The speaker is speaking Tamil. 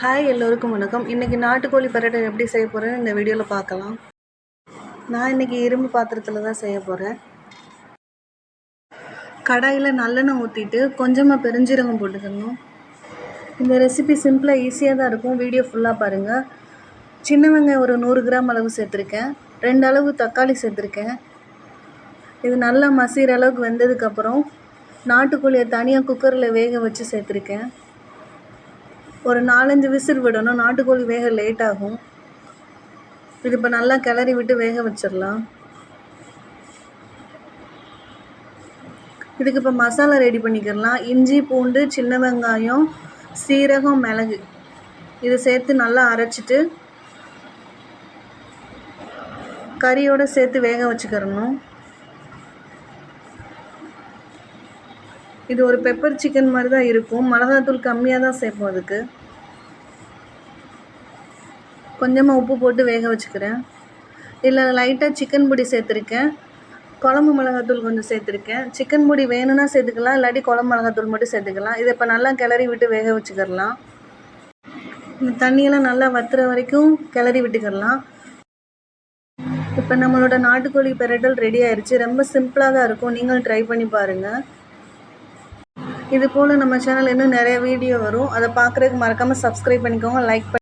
ஹாய் எல்லோருக்கும் வணக்கம். இன்றைக்கி நாட்டுக்கோழி பரோட்டா எப்படி செய்ய போகிறேன்னு இந்த வீடியோவில் பார்க்கலாம். நான் இன்றைக்கி இரும்பு பாத்திரத்தில் தான் செய்ய போகிறேன் கடாயில் நல்லெண்ணெய் ஊற்றிட்டு கொஞ்சமாக பெருஞ்சீரகம் போட்டுக்கணும். இந்த ரெசிபி சிம்பிளாக ஈஸியாக தான் இருக்கும். வீடியோ ஃபுல்லாக பாருங்கள் சின்ன வெங்காயம் ஒரு நூறு கிராம் அளவு சேர்த்துருக்கேன். ரெண்டு அளவு தக்காளி சேர்த்துருக்கேன். இது நல்லா மசிகிற அளவுக்கு வெந்ததுக்கப்புறம் நாட்டுக்கோழியை தனியாக குக்கரில் வேக வச்சு சேர்த்துருக்கேன். ஒரு நாலஞ்சு விசில் விடணும். நாட்டுக்கோழி வேக லேட் ஆகும். இது இப்போ நல்லா கிளறி விட்டு வேக வச்சிடலாம். இதுக்கு இப்போ மசாலா ரெடி பண்ணிக்கிடலாம். இஞ்சி பூண்டு சின்ன வெங்காயம் சீரகம் மிளகு. இதை சேர்த்து நல்லா அரைச்சிட்டு கறியோடு சேர்த்து வேக வச்சுக்கிறணும் இது ஒரு பெப்பர் சிக்கன் மாதிரி தான் இருக்கும். மிளகாத்தூள் கம்மியாக தான் சேர்ப்போம் அதுக்கு. கொஞ்சமாக உப்பு போட்டு வேக வச்சுக்கிறேன். இதில் லைட்டாக சிக்கன் பொடி சேர்த்துருக்கேன். குழம்பு மிளகாத்தூள் கொஞ்சம் சேர்த்துருக்கேன். சிக்கன் பொடி வேணும்னா சேர்த்துக்கலாம் இல்லாட்டி குழம்பு மிளகாத்தூள் மட்டும் சேர்த்துக்கலாம். இதை இப்போ நல்லா கிளறி விட்டு வேக வச்சுக்கிடலாம் இந்த தண்ணியெல்லாம் நல்லா வத்துற வரைக்கும் கிளறி விட்டுக்கிடலாம் இப்போ நம்மளோட நாட்டுக்கோழி பெரட்டல் ரெடி ஆயிடுச்சு ரொம்ப சிம்பிளாக தான் இருக்கும். நீங்களும் ட்ரை பண்ணி பாருங்கள் இது போல் நம்ம சேனல் இன்னும் நிறைய வீடியோ வரும். அதை பார்க்குறதுக்கு மறக்காமல் சப்ஸ்கிரைப் பண்ணிக்கோங்க லைக் பண்ணி